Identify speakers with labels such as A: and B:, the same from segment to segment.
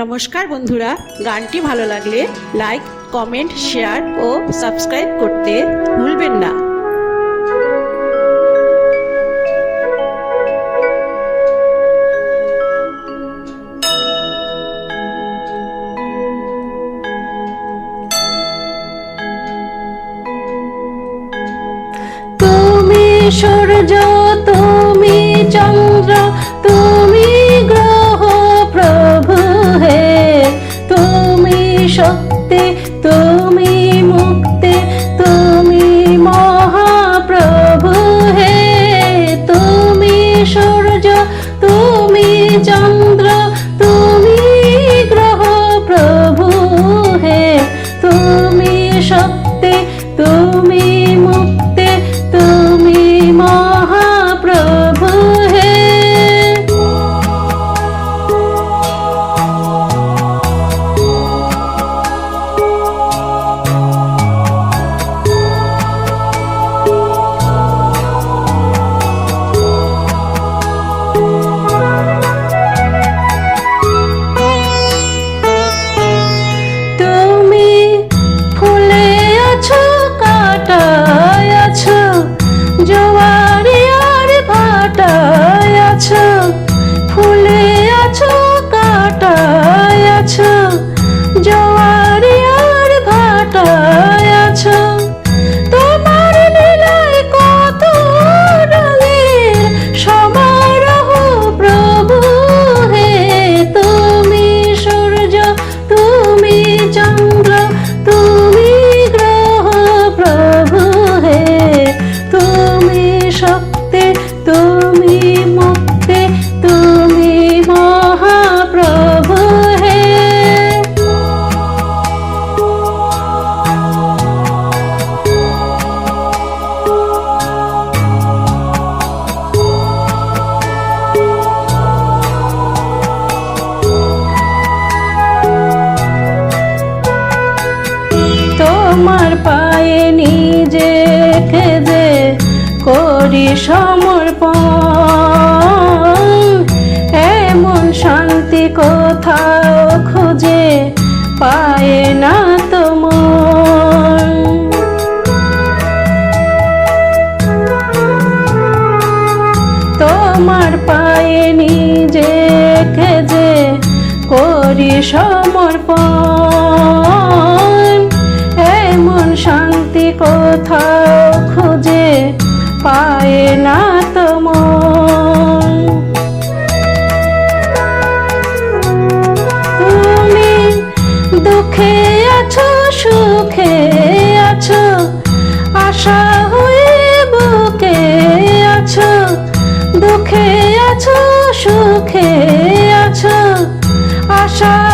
A: নমস্কার বন্ধুরা গানটি ভালো লাগলে লাইক কমেন্ট শেয়ার ও সাবস্ক্রাইব করতে ভুলবেন না।
B: সূর্য তোমার পায়ে নিজে খেজে করি সমর্পণ। এমন শান্তি কোথাও খুঁজে পায় না তোমার। তোমার পায়ে নিজে খেজে করি সমর্পণ। কোথাও খুঁজে পায় না তোমার তুমি দুঃখে আছো, সুখে আছো, আশা হয়ে বুকে আছো, দুঃখে আছো, সুখে আছো, আশা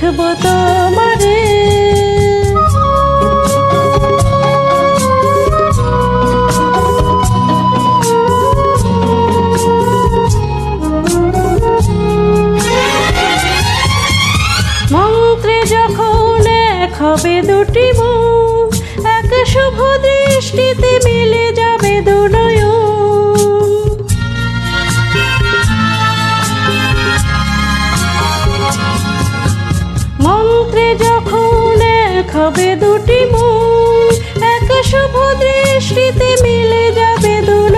B: দেখব তোমারে। মন্ত্রে যখন এক হবে দুটি মুখ এক শুভ দৃষ্টিতে মিলে যাবে দুনয়ন। যখন এক হবে দুটি মুখ এক শুভ দৃষ্টিতে মিলে যাবে দুনয়ন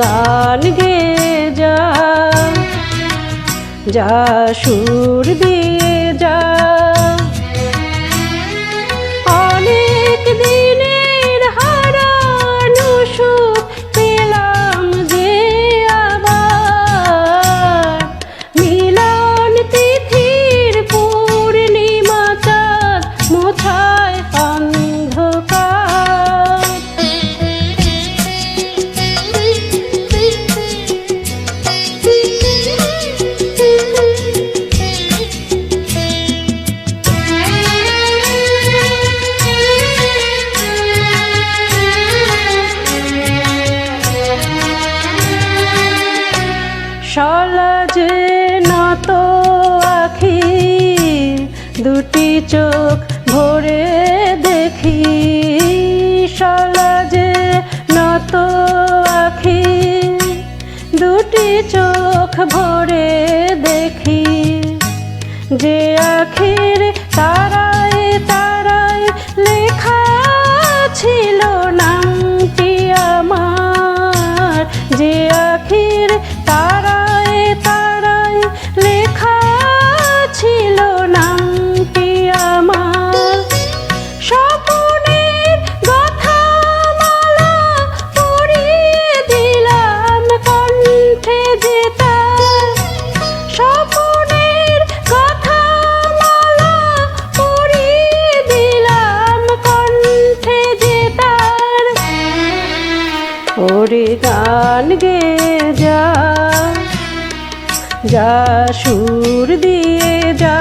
B: গান গে যা যা সুর দিয়ে যা। অনেক দিনের সলাজে নত আখি, দুটি চোখ ভরে দেখি। যে আখির তারায় তারায় লেখা ছিল নামটি আমার। যে আখির তারায় যা সুর দিয়ে যা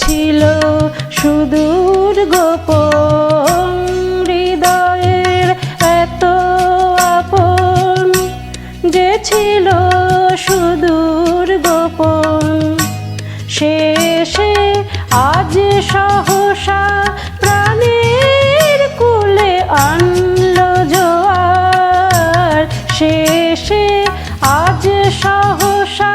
B: ছিল সুদূর গোপন হৃদয়ের এত আপন যে ছিল সুদূর গোপন। শেষে আজ সহসা প্রাণের কুলে আনলো জোয়ার। শেষে আজ সহসা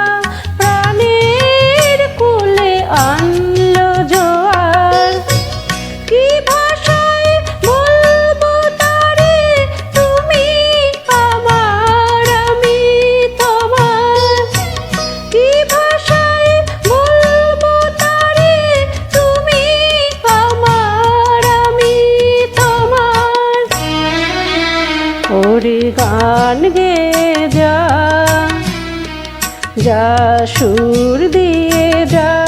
B: গান গে যা যা সুর দিয়ে যা।